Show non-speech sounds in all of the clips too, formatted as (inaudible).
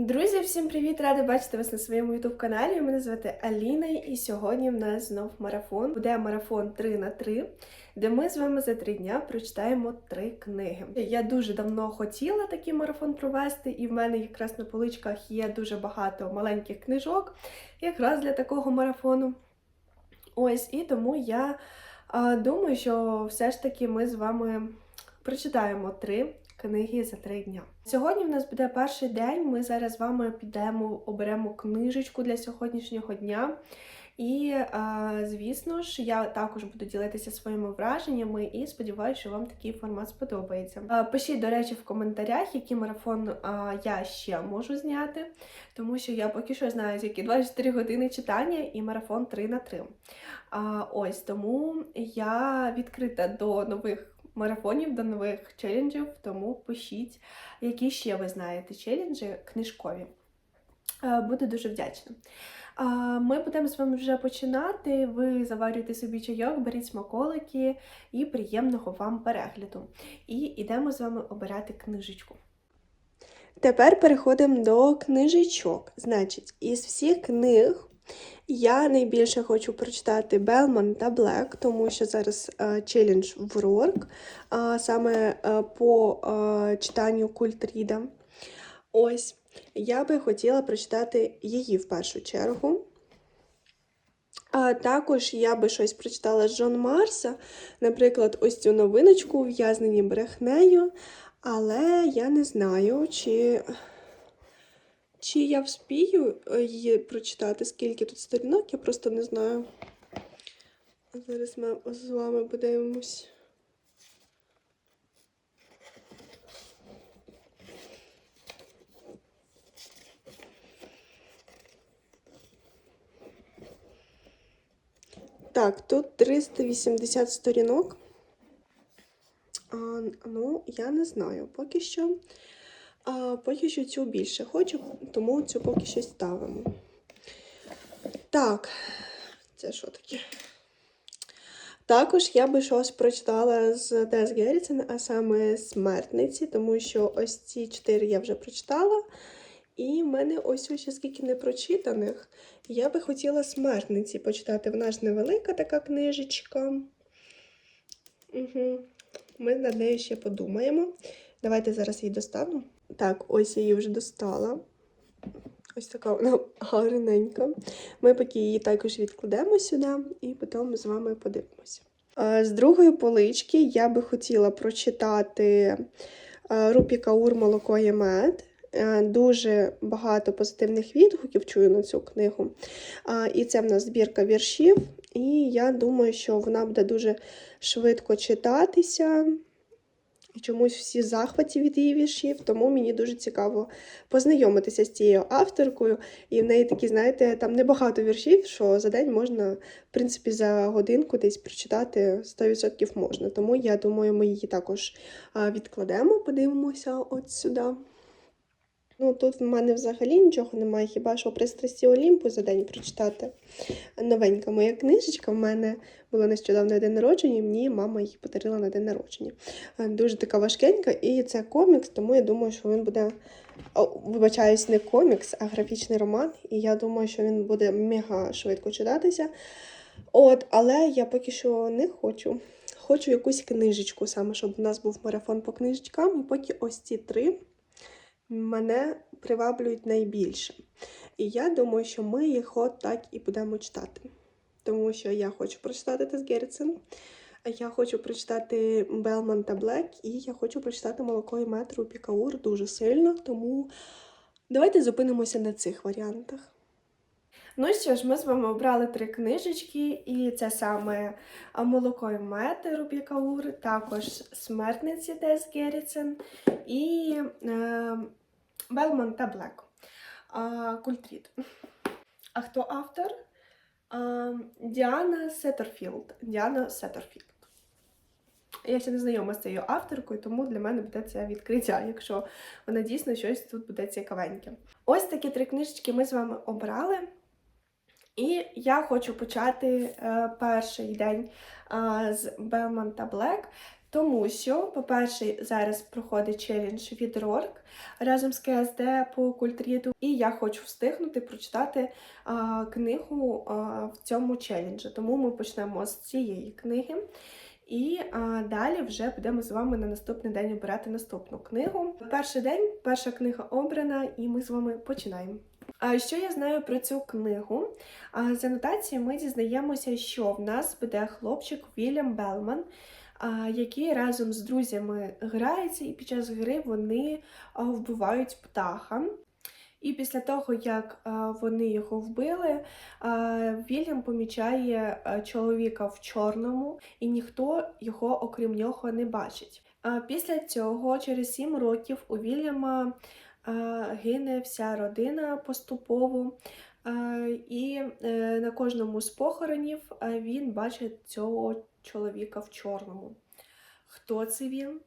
Друзі, всім привіт! Рада бачити вас на своєму youtube каналі. Мене звати Аліна, і сьогодні в нас знов марафон. Буде марафон 3 на 3 де ми з вами за три дня прочитаємо три книги. Я дуже давно хотіла такий марафон провести, і в мене якраз на поличках є дуже багато маленьких книжок, якраз для такого марафону. Ось, і тому я думаю, що все ж таки ми з вами прочитаємо три книги за три дня. Сьогодні в нас буде перший день. Ми зараз з вами підемо, оберемо книжечку для сьогоднішнього дня. І, звісно ж, я також буду ділитися своїми враженнями і сподіваюся, що вам такий формат сподобається. Пишіть, до речі, в коментарях, який марафон я ще можу зняти, тому що я поки що знаю, які 24 години читання і марафон 3 на 3. Ось тому я відкрита до нових марафонів, до нових челенджів, тому пишіть, які ще ви знаєте челенджі книжкові. Е, Буду дуже вдячна. Ми будемо з вами вже починати. Ви заварюєте собі чайок, беріть смаколики і приємного вам перегляду. І йдемо з вами обирати книжечку. Тепер переходимо до книжечок. Значить, із всіх книг я найбільше хочу прочитати Белман та Блек, тому що зараз е, челендж в Рорк, саме е, по е, читанню Культріда. Ось, я би хотіла прочитати її в першу чергу. А також я би щось прочитала з Джон Марса, наприклад, ось цю новиночку ув'язнені брехнею, але я не знаю, чи. Чи я вспію е, її прочитати, скільки тут сторінок, я просто не знаю. Зараз ми з вами подивимось. Так, тут 380 сторінок. А, ну, я не знаю поки що. А поки що цю більше хочу, тому цю поки що ставимо. Так, це що таке? Також я би щось прочитала з Дес Геррітсен, а саме смертниці, тому що ось ці чотири я вже прочитала. І в мене ось ще скільки не прочитаних. Я би хотіла смертниці почитати. Вона ж невелика така книжечка. Угу. Ми над нею ще подумаємо. Давайте зараз її достану. Так, ось я її вже достала. Ось така вона гарненька. Ми поки її також відкладемо сюди і потім з вами подивимося. З другої полички я би хотіла прочитати е, Рупі Каур Молоко є мед. Дуже багато позитивних відгуків чую на цю книгу. І це в нас збірка віршів. І я думаю, що вона буде дуже швидко читатися. Чомусь всі захваті від її віршів, тому мені дуже цікаво познайомитися з цією авторкою. І в неї такі, знаєте, там небагато віршів, що за день можна, в принципі, за годинку десь прочитати 100% можна. Тому я думаю, ми її також відкладемо, подивимося от сюди. Ну, тут в мене взагалі нічого немає, хіба що пристрасті Олімпу за день прочитати. Новенька моя книжечка. В мене було нещодавно день народження, і мені мама її подарила на день народження. Е, Дуже така важкенька, і це комікс, тому я думаю, що він буде. Вибачаюсь, не комікс, а графічний роман. І я думаю, що він буде мега швидко читатися. От, але я поки що не хочу. Хочу якусь книжечку, саме, щоб у нас був марафон по книжечкам, і поки ось ці три мене приваблюють найбільше. І я думаю, що ми їх от так і будемо читати. Тому що я хочу прочитати Тес Герцен, я хочу прочитати Белман та Блек, і я хочу прочитати молоко і метру Пікаур дуже сильно, тому давайте зупинимося на цих варіантах. Ну що ж, ми з вами обрали три книжечки, і це саме молоко і мед Рубікаур, також смертниці Тес Геррітсен і е, Белман та Блек. А, Культрід. А хто автор? Діана Сеттерфілд. Діана Сеттерфілд. Я ще не знайома з цією авторкою, тому для мене буде це відкриття, якщо вона дійсно щось тут буде цікавеньке. Ось такі три книжечки ми з вами обрали. І я хочу почати е, перший день е, з Белман та Блек. Тому що, по-перше, зараз проходить челендж від Рорк разом з КСД по культріту, і я хочу встигнути прочитати а, книгу а, в цьому челенджі. Тому ми почнемо з цієї книги. І а, далі вже будемо з вами на наступний день обирати наступну книгу. Перший день, перша книга обрана, і ми з вами починаємо. А що я знаю про цю книгу? А, з анотації ми дізнаємося, що в нас буде хлопчик Вільям Белман, який разом з друзями грається, і під час гри вони вбивають птаха. І після того, як вони його вбили, Вільям помічає чоловіка в чорному, і ніхто його, окрім нього, не бачить. Після цього, через сім років, у Вільяма гине вся родина поступово. І е, на кожному з похоронів він бачить цього чоловіка в чорному. Хто це він?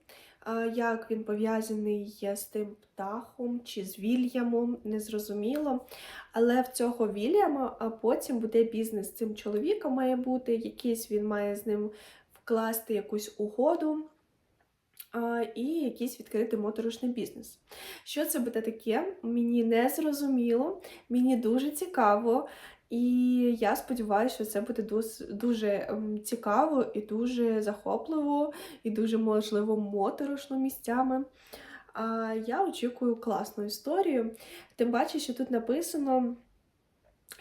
Як він пов'язаний з тим птахом чи з Вільямом, незрозуміло. Але в цього Вільяма потім буде бізнес з цим чоловіком має бути, якийсь він має з ним вкласти якусь угоду і якийсь відкрити моторошний бізнес. Що це буде таке? Мені не зрозуміло, мені дуже цікаво. І я сподіваюся, що це буде дуже ем, цікаво і дуже захопливо, і дуже можливо моторошно місцями. А я очікую класну історію. Тим паче, що тут написано,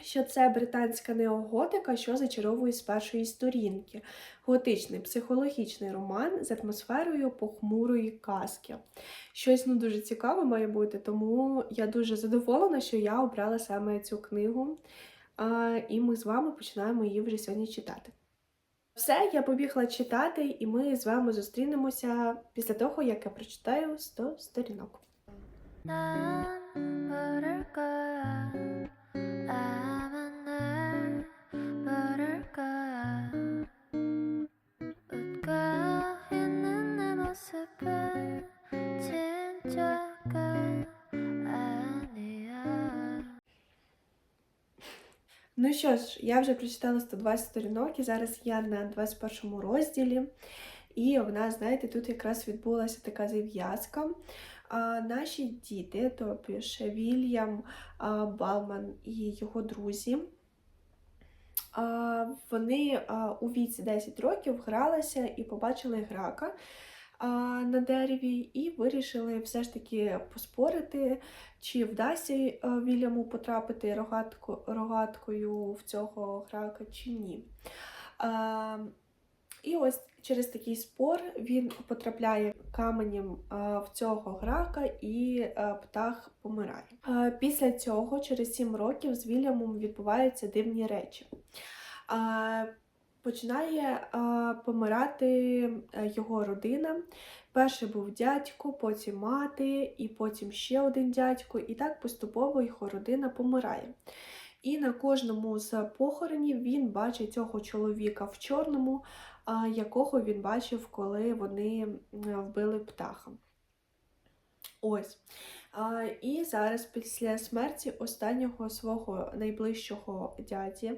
що це британська неоготика, що зачаровує з першої сторінки. Готичний психологічний роман з атмосферою похмурої казки. Щось ну, дуже цікаве має бути, тому я дуже задоволена, що я обрала саме цю книгу. І ми з вами починаємо її вже сьогодні читати. Все, я побігла читати, і ми з вами зустрінемося після того, як я прочитаю 100 сторінок. Ну що ж, я вже прочитала 120 сторінок, і зараз я на 21 розділі. І в нас, знаєте, тут якраз відбулася така зав'язка. Наші діти, тобто Вільям Балман і його друзі, вони у віці 10 років гралися і побачили грака на дереві, і вирішили все ж таки поспорити, чи вдасться е, Вільяму потрапити рогатко, рогаткою в цього грака чи ні. І ось через такий спор він потрапляє каменем в цього грака, і птах помирає. Після цього, через 7 років, з Вільямом відбуваються дивні речі. Починає а, помирати його родина. Перший був дядько, потім мати, і потім ще один дядько, і так поступово його родина помирає. І на кожному з похоронів він бачить цього чоловіка в чорному, а, якого він бачив, коли вони вбили птаха. Ось. А, і зараз, після смерті останнього свого найближчого дяді,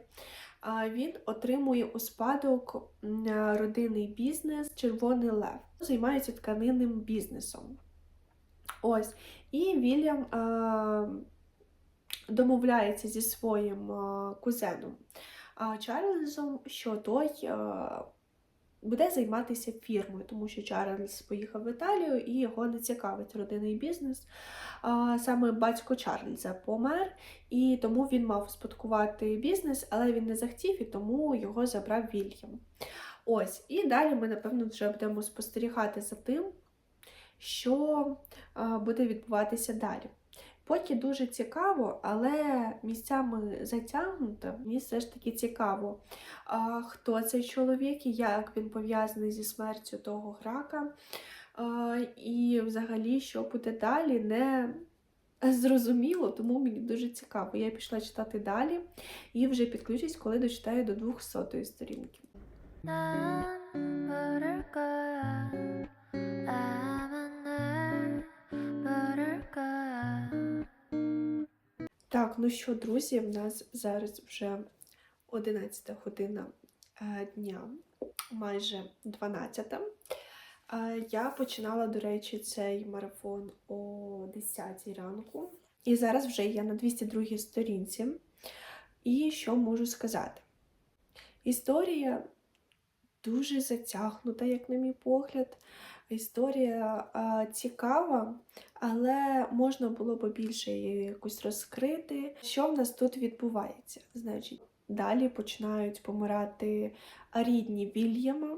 він отримує у спадок е, родинний бізнес Червоний Лев. Займається тканинним бізнесом. Ось. І Вільям а, домовляється зі своїм а, кузеном Чарльзом, що той буде займатися фірмою, тому що Чарльз поїхав в Італію і його не цікавить родинний бізнес. Саме батько Чарльза помер, і тому він мав спадкувати бізнес, але він не захотів, і тому його забрав Вільям. Ось, і далі ми, напевно, вже будемо спостерігати за тим, що буде відбуватися далі. Поки дуже цікаво, але місцями затягнуто. Мені все ж таки цікаво, хто цей чоловік і як він пов'язаний зі смертю того грака. І взагалі, що буде далі, не зрозуміло, тому мені дуже цікаво. Я пішла читати далі і вже підключусь, коли дочитаю до 200 сторінки. Так, ну що, друзі, в нас зараз вже 11 година е, дня, майже 12. Е, Я починала, до речі, цей марафон о 10 ранку. І зараз вже я на 202 сторінці. І що можу сказати? Історія дуже затягнута, як на мій погляд. Історія а, цікава, але можна було б більше її якось розкрити. Що в нас тут відбувається? Значить, далі починають помирати рідні Вільяма.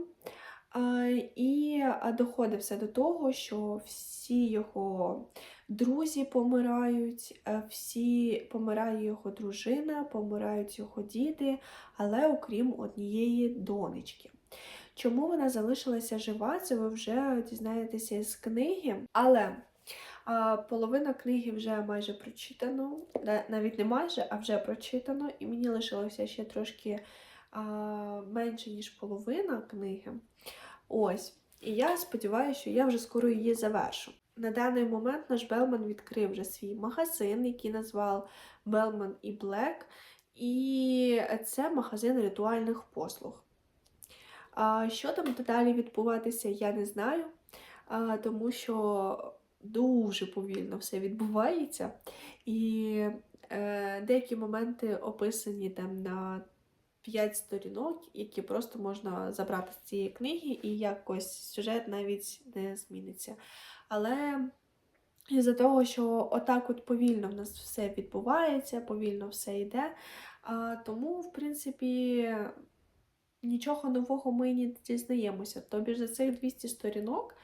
І доходить все до того, що всі його друзі помирають, всі помирає його дружина, помирають його діти, але окрім однієї донечки. Чому вона залишилася жива, це ви вже дізнаєтеся з книги. Але половина книги вже майже прочитано, навіть не майже, а вже прочитано, і мені лишилося ще трошки менше, ніж половина книги. Ось. І я сподіваюся, що я вже скоро її завершу. На даний момент наш Белман відкрив вже свій магазин, який назвав Белман і Блек. І це магазин ритуальних послуг. Що там далі відбуватися, я не знаю, тому що дуже повільно все відбувається. І е, деякі моменти описані там на 5 сторінок, які просто можна забрати з цієї книги, і якось сюжет навіть не зміниться. Але із-за того, що отак от повільно в нас все відбувається, повільно все йде. А, тому, в принципі, нічого нового ми не дізнаємося. Тобі за цих 200 сторінок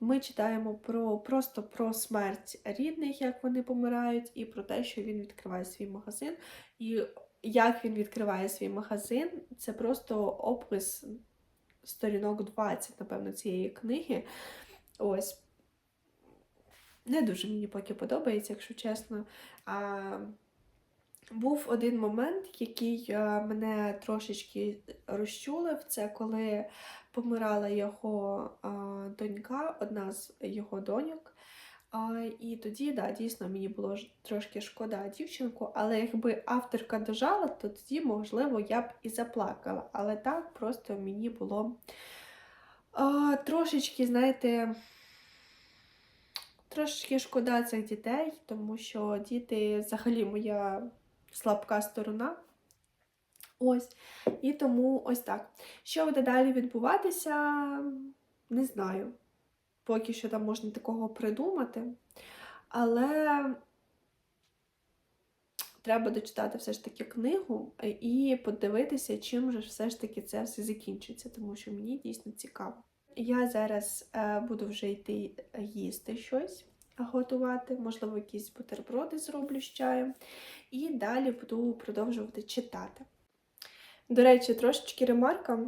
ми читаємо про просто про смерть рідних, як вони помирають, і про те, що він відкриває свій магазин. І як він відкриває свій магазин, це просто опис сторінок 20, напевно, цієї книги. Ось. Не дуже мені поки подобається, якщо чесно. А, був один момент, який е, мене трошечки розчулив. Це коли помирала його донька, одна з його доньок. І тоді, да, дійсно, мені було трошки шкода дівчинку, але якби авторка дожала, то тоді, можливо, я б і заплакала. Але так просто мені було трошечки, знаєте, трошечки шкода цих дітей, тому що діти взагалі моя слабка сторона. Ось. І тому ось так. Що буде далі відбуватися, не знаю. Поки що там можна такого придумати. Але треба дочитати все ж таки книгу і подивитися, чим же все ж таки це все закінчиться, тому що мені дійсно цікаво. Я зараз е, буду вже йти їсти щось, готувати, можливо, якісь бутерброди зроблю з чаєм. І далі буду продовжувати читати. До речі, трошечки ремарка.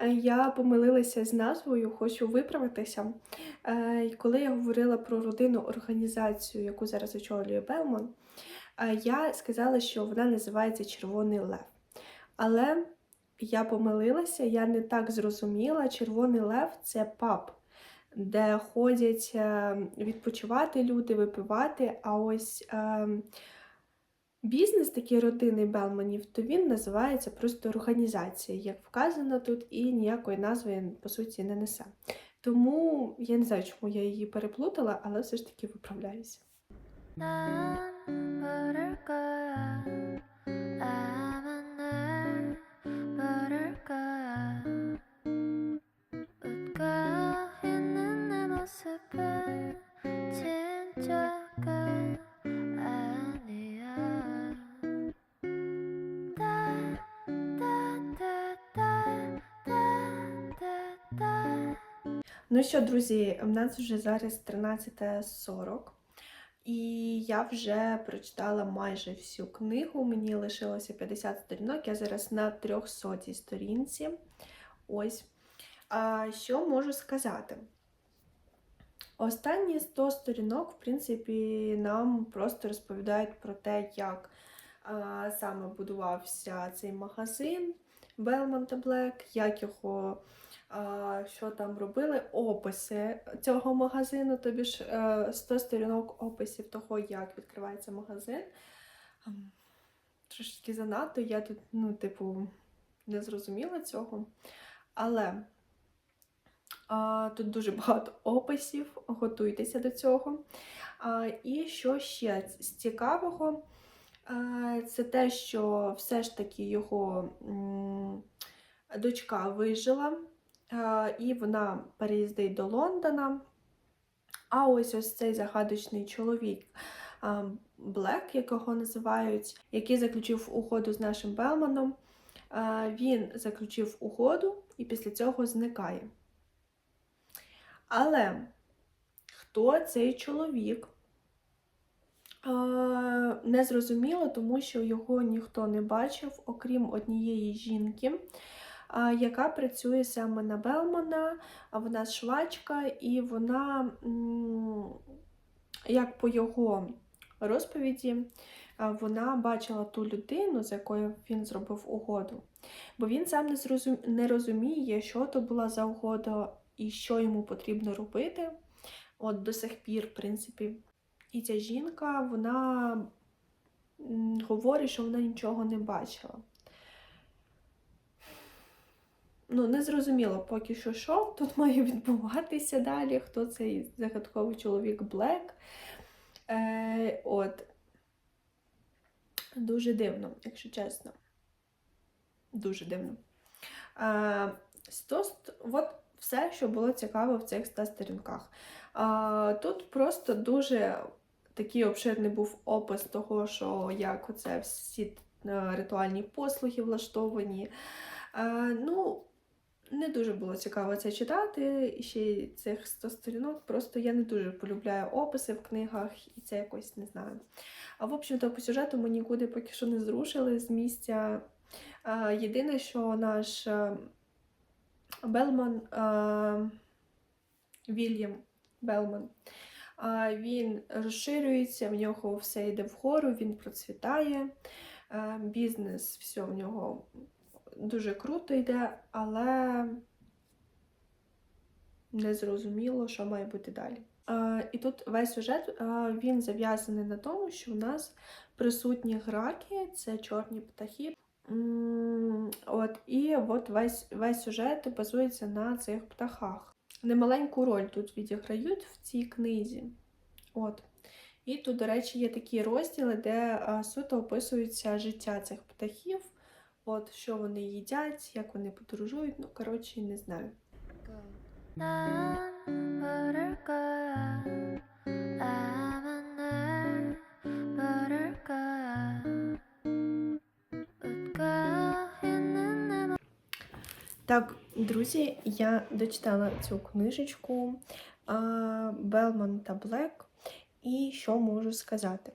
Е, Я помилилася з назвою, хочу виправитися. Е, Коли я говорила про родинну організацію, яку зараз очолює Белман, е, я сказала, що вона називається Червоний Лев. Але я помилилася, я не так зрозуміла. Червоний Лев це паб, де ходять е, відпочивати люди, випивати. А ось е, бізнес такий родини Белманів, то він називається просто організація, як вказано тут, і ніякої назви, по суті, не несе. Тому я не знаю, чому я її переплутала, але все ж таки виправляюся. Buttercup, I'm an buttercup. Ну що, друзі, в нас вже зараз 13.40, і я вже прочитала майже всю книгу. Мені лишилося 50 сторінок, я зараз на 300 сторінці. Ось. А що можу сказати? Останні 100 сторінок, в принципі, нам просто розповідають про те, як а, саме будувався цей магазин Belmont Black, як його а, що там робили, описи цього магазину, тобі ж е, 100 сторінок описів того, як відкривається магазин. Трошки занадто, я тут, ну, типу, не зрозуміла цього. Але Тут дуже багато описів, готуйтеся до цього. І що ще з цікавого, це те, що все ж таки його дочка вижила, і вона переїздить до Лондона. А ось ось цей загадочний чоловік Блек, якого називають, який заключив угоду з нашим Белманом. Він заключив угоду і після цього зникає. Але хто цей чоловік? Не зрозуміло, тому що його ніхто не бачив, окрім однієї жінки, яка працює саме на Белмана, а вона швачка, і вона, як по його розповіді, вона бачила ту людину, з якою він зробив угоду. Бо він сам не розуміє, що то була за угода і що йому потрібно робити. От до сих пір, в принципі. І ця жінка, вона говорить, що вона нічого не бачила. Ну, не зрозуміло поки що, що тут (laughs) має відбуватися далі, хто цей загадковий чоловік Блек. Е, от. Дуже дивно, якщо чесно. Дуже дивно. Е, стост, от все, що було цікаво в цих 100 сторінках. Тут просто дуже такий обширний був опис того, що як оце всі е, ритуальні послуги влаштовані. Е, ну, не дуже було цікаво це читати. І ще цих 100 сторінок. Просто я не дуже полюбляю описи в книгах, і це якось не знаю. А в общем-то, по сюжету ми нікуди поки що не зрушили з місця. Е, Єдине, що наш Белман е, Вільям Белман. Він розширюється, в нього все йде вгору, він процвітає. е, Бізнес, все в нього дуже круто йде, але не зрозуміло, що має бути далі. Е, І тут весь сюжет він зав'язаний на тому, що у нас присутні граки, це чорні птахи. От, І от весь весь сюжет базується на цих птахах. Немаленьку роль тут відіграють в цій книзі. От. І тут, до речі, є такі розділи, де суто описується життя цих птахів, от, що вони їдять, як вони подорожують, ну, коротше, не знаю. Buttercup, I'm an buttercup. Так, друзі, я дочитала цю книжечку Белман та Блек. І що можу сказати?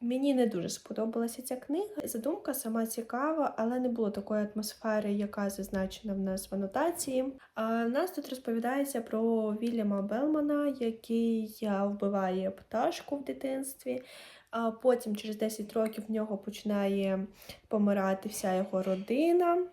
Мені не дуже сподобалася ця книга. Задумка сама цікава, але не було такої атмосфери, яка зазначена в нас в анотації. А, нас тут розповідається про Вільяма Белмана, який вбиває пташку в дитинстві. А потім, через 10 років, в нього починає помирати вся його родина.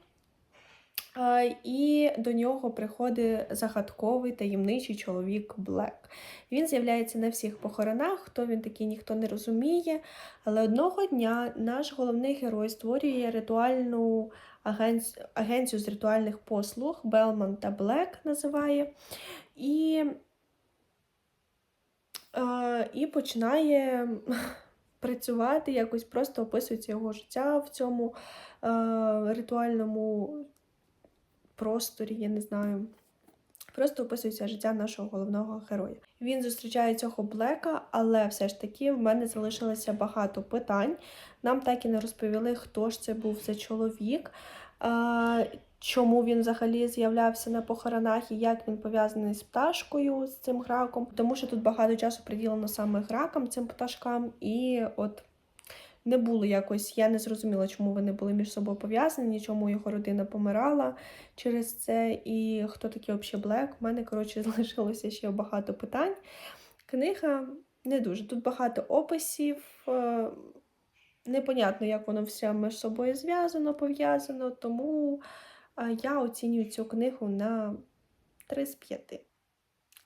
І до нього приходить загадковий таємничий чоловік Блек. Він з'являється на всіх похоронах, хто він такий, ніхто не розуміє. Але одного дня наш головний герой створює ритуальну агенц- агенцію з ритуальних послуг Белман та Блек називає. І, і починає (laughs) працювати, якось просто описується його життя в цьому е, ритуальному просторі, я не знаю. Просто описується життя нашого головного героя. Він зустрічає цього Блека, але все ж таки в мене залишилося багато питань. Нам так і не розповіли, хто ж це був за чоловік, чому він взагалі з'являвся на похоронах і як він пов'язаний з пташкою, з цим граком. Тому що тут багато часу приділено саме гракам, цим пташкам, і от не було якось, я не зрозуміла, чому вони були між собою пов'язані, чому його родина помирала через це, і хто такий взагалі Блек. У мене, коротше, (laughs) залишилося ще багато питань. Книга не дуже. Тут багато описів. е, Непонятно, як воно все між собою зв'язано, пов'язано, тому е, я оцінюю цю книгу на 3 з 5.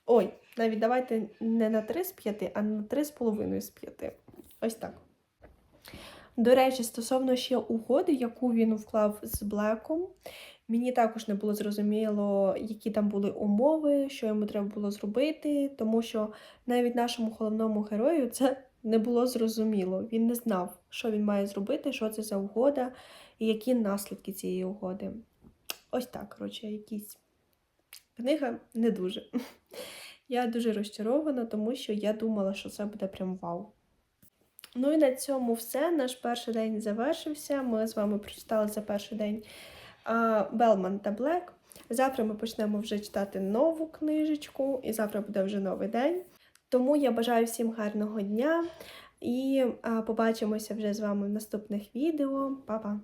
Ой, навіть давайте не на 3 з 5, а на 3,5 з 5. Ось так. До речі, стосовно ще угоди, яку він вклав з Блеком, мені також не було зрозуміло, які там були умови, що йому треба було зробити, тому що навіть нашому головному герою це не було зрозуміло. Він не знав, що він має зробити, що це за угода і які наслідки цієї угоди. Ось так, коротше, якісь книга не дуже. (laughs) Я дуже розчарована, тому що я думала, що це буде прям вау. Ну і на цьому все. Наш перший день завершився. Ми з вами прочитали за перший день Белман та Блек. Завтра ми почнемо вже читати нову книжечку, і завтра буде вже новий день. Тому я бажаю всім гарного дня і побачимося вже з вами в наступних відео. Па-па!